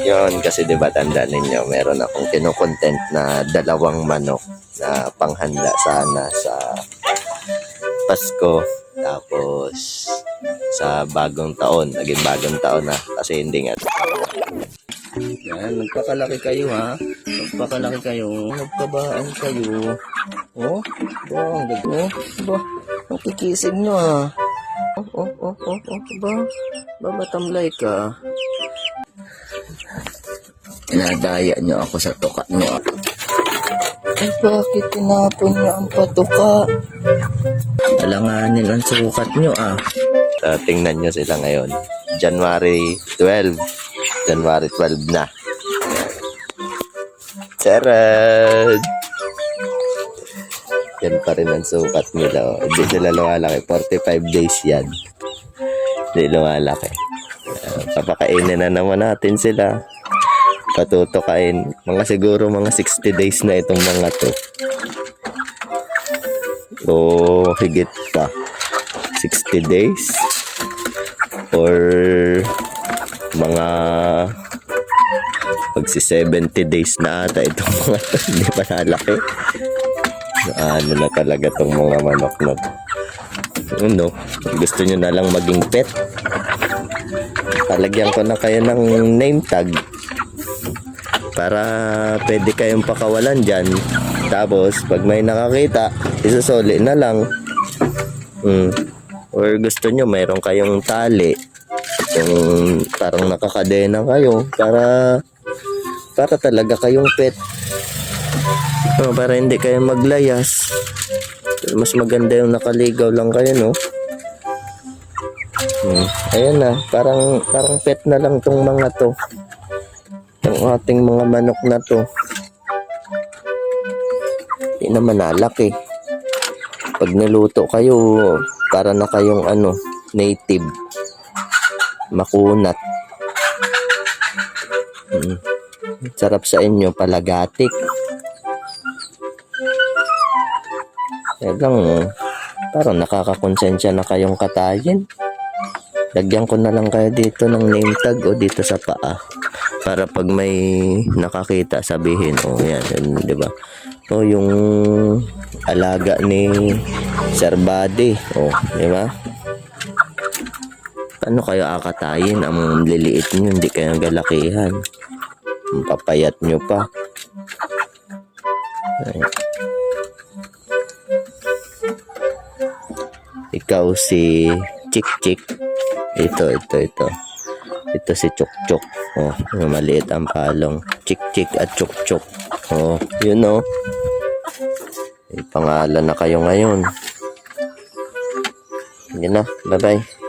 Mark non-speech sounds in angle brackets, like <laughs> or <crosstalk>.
Yon kasi 'di ba tanda ninyo, meron akong kinokontent na dalawang manok na panghanda sana sa Pasko. Tapos sa bagong taon, naging bagong taon na kasi hindi nga yan, nagpakalaki kayo ha. Nagpakalaki kayo. Nagkabaan kayo. Oh, ba, ang gago. Ba, nakikisig nyo ha. Oh, oh, oh, oh, oh, ba? Ba, matamlay ka? Inadaya nyo ako sa tuka nyo. Ay, bakit tinapon nyo ang patuka? Alanganin ang sukat nyo ah. Uh, tingnan nyo sila ngayon. January 12. January 12 na. Charot! Yan pa rin ang sukat nila. oh. Hindi sila lumalaki. 45 days yan. Hindi lumalaki. Uh, papakainin na naman natin sila. Patutukain. Mga siguro mga 60 days na itong mga to. O higit pa. 60 days. Or mga pagsi 70 days na ata itong <laughs> mga to. Hindi pa nalaki. Ano na talaga tong mga manok na. Ano, gusto nyo na lang maging pet. Palagyan ko na kayo ng name tag para pwede kayong pakawalan dyan. Tapos, pag may nakakita, isusuli na lang. Mm. Or gusto nyo, mayroon kayong tali. Yung parang nakakadena kayo para para talaga kayong pet. Oh, para hindi kayo maglayas. Mas maganda yung nakaligaw lang kayo, no? Hmm. Ayan na, parang parang pet na lang tong mga to. Yung ating mga manok na to. Hindi naman nalaki. Pag niluto kayo, para na kayong ano, native. Makunat. Mm. Sarap sa inyo, palagatik. Oh, parang nakakakonsensya na kayong katayin. Lagyan ko na lang kayo dito ng name tag o dito sa paa. Para pag may nakakita, sabihin, oh, yan, yan di ba? O yung alaga ni Sir Buddy, oh, di ba? Paano kayo akatayin? Ang liliit nyo, hindi kayo galakihan. Papayat nyo pa. Ikaw si Chik Chik. Ito, ito, ito. Ito si Chuk Chuk. Oh, maliit ang palong. Chik Chik at Chuk Chuk. Oh, yun oh. May pangalan na kayo ngayon. Yun na. Bye-bye.